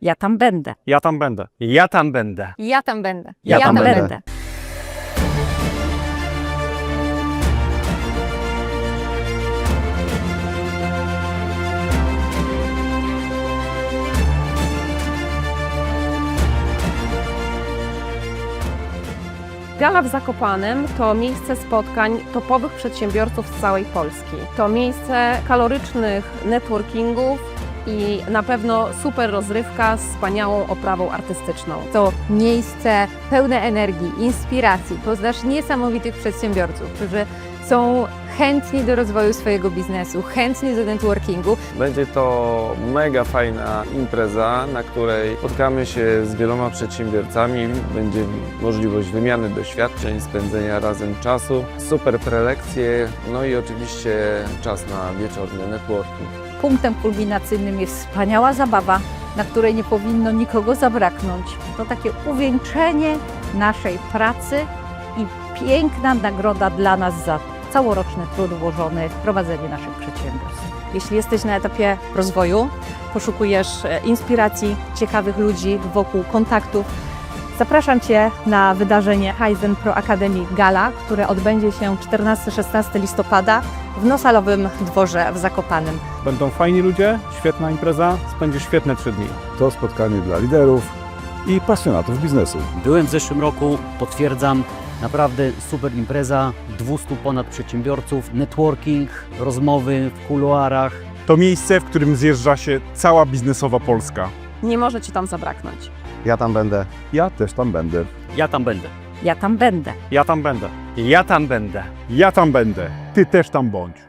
Ja tam będę. Ja tam będę. Ja tam będę. Ja tam będę. Ja tam będę. Gala w Zakopanem to miejsce spotkań topowych przedsiębiorców z całej Polski. To miejsce kalorycznych networkingów i na pewno super rozrywka z wspaniałą oprawą artystyczną. To miejsce pełne energii, inspiracji. Poznasz niesamowitych przedsiębiorców, którzy są chętni do rozwoju swojego biznesu, chętni do networkingu. Będzie to mega fajna impreza, na której spotkamy się z wieloma przedsiębiorcami. Będzie możliwość wymiany doświadczeń, spędzenia razem czasu, super prelekcje, no i oczywiście czas na wieczorny networking. Punktem kulminacyjnym jest wspaniała zabawa, na której nie powinno nikogo zabraknąć. To takie uwieńczenie naszej pracy i piękna nagroda dla nas za całoroczny trud włożony w prowadzenie naszych przedsiębiorstw. Jeśli jesteś na etapie rozwoju, poszukujesz e, inspiracji, ciekawych ludzi wokół kontaktów, zapraszam Cię na wydarzenie Kaizen Pro Academy Gala, które odbędzie się 14-16 listopada w Nosalowym Dworze w Zakopanem. Będą fajni ludzie, świetna impreza, spędzisz świetne trzy dni. To spotkanie dla liderów i pasjonatów biznesu. Byłem w zeszłym roku, potwierdzam, naprawdę super impreza, 200 ponad przedsiębiorców, networking, rozmowy w kuluarach. To miejsce, w którym zjeżdża się cała biznesowa Polska. Nie może Ci tam zabraknąć. Ja tam będę. Ja też tam będę. Ja tam będę. Ja tam będę. Ja tam będę. Ja tam będę. Ja tam będę. Ty też tam bądź.